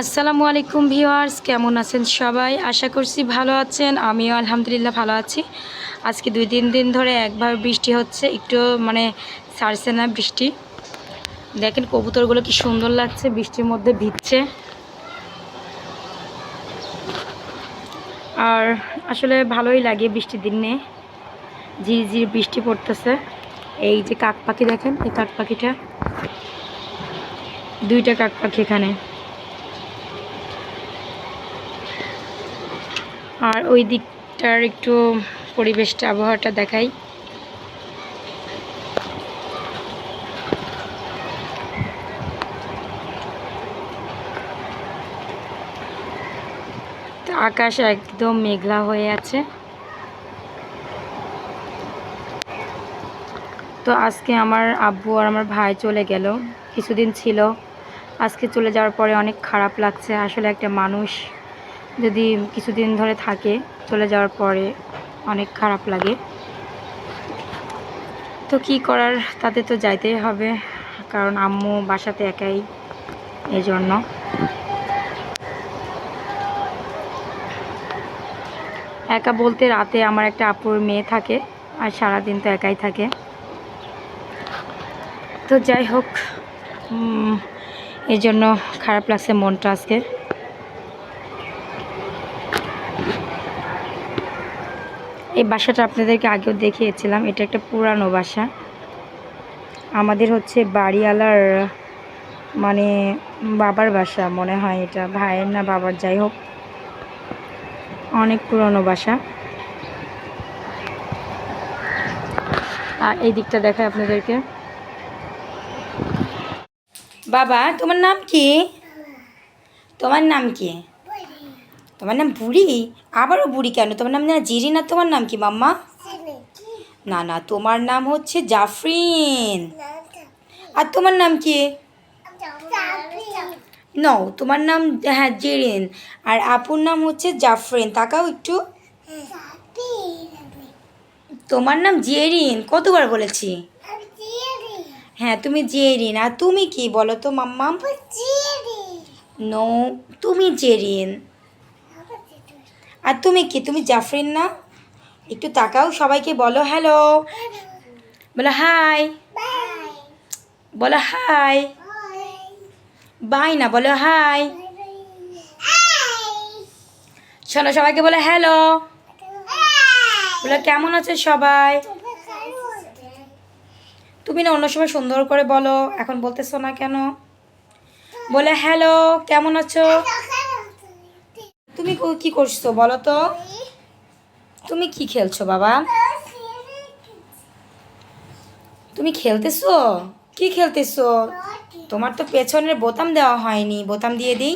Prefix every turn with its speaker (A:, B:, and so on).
A: আসসালামু আলাইকুম ভিউয়ার্স, কেমন আছেন সবাই? আশা করছি ভালো আছেন, আমিও আলহামদুলিল্লাহ ভালো আছি। আজকে দুই তিন দিন ধরে একবার বৃষ্টি হচ্ছে, একটু মানে ছাড়ছে না বৃষ্টি। দেখেন কবুতরগুলো কি সুন্দর লাগছে, বৃষ্টির মধ্যে ভিজছে। আর আসলে ভালোই লাগে বৃষ্টির দিনে। ঝিরিঝিরি বৃষ্টি পড়তেছে। এই যে কাক পাখি দেখেন, এই কাক পাখিটা। দুইটা কাক পাখি এখানে। আর ওই দিকটার একটু পরিবেশটা, আবহাওয়াটা দেখাই। আকাশ একদম মেঘলা হয়ে আছে। তো আজকে আমার আব্বু আর আমার ভাই চলে গেল। কিছুদিন ছিল। আজকে চলে যাওয়ার পরে অনেক খারাপ লাগছে। আসলে একটা মানুষ যদি কিছুদিন ধরে থাকে, চলে যাওয়ার পরে অনেক খারাপ লাগে। তো কি করার, তাতে তো যাইতেই হবে, কারণ আম্মু বাসাতে একাই এই জন্য একা বলতে রাতে আমার একটা আপুর মেয়ে থাকে, আর সারাদিন তো একাই থাকে। তো যাই হোক এই জন্য খারাপ লাগছে মনটা আজকে। এই বাসাটা আপনাদেরকে আগেও দেখিয়েছিলাম। এটা একটা পুরানো বাসা। আমাদের হচ্ছে বাড়িওয়ালার মানে বাবার বাসা মনে হয় এটা, ভাইয়ের না বাবার, যাই হোক। অনেক পুরনো বাসা। আর এই দিকটা দেখায় আপনাদেরকে। বাবা, তোমার নাম কি? তোমার নাম কি? তোমার নাম বুড়ি? আবারও বুড়ি কেন? তোমার নাম না জিরি না তোমার নাম কি মাম্মা? না না তোমার নাম হচ্ছে জাফরিন। আর তোমার নাম কি? নো তোমার নাম হ্যাঁ জেরিন। আর আপুর নাম হচ্ছে জাফরিন। তাকাও একটু। তোমার নাম জেরিন। কতবার বলেছি? হ্যাঁ তুমি জেরিন। আর তুমি কি বলো তো মাম্মাম নো তুমি জেরিন। আর তুমি কি? তুমি জাফরিন না? একটু তাকাও, সবাইকে বলো হ্যালো বলো হাই বলো হাই বাই না, বলো হাই শোনো, সবাইকে বলো হ্যালো বলো, কেমন আছে সবাই? তুমি না অন্য সময় সুন্দর করে বলো, এখন বলতেছো না কেন? বলে হ্যালো কেমন আছো? তুমি কো- করছ বলো তো? তুমি কি খেলছো বাবা? তুমি খেলতেছো? কি খেলতেছো? তোমার তো পেছনের বোতাম দেওয়া হয়নি। বোতাম দিয়ে দিই।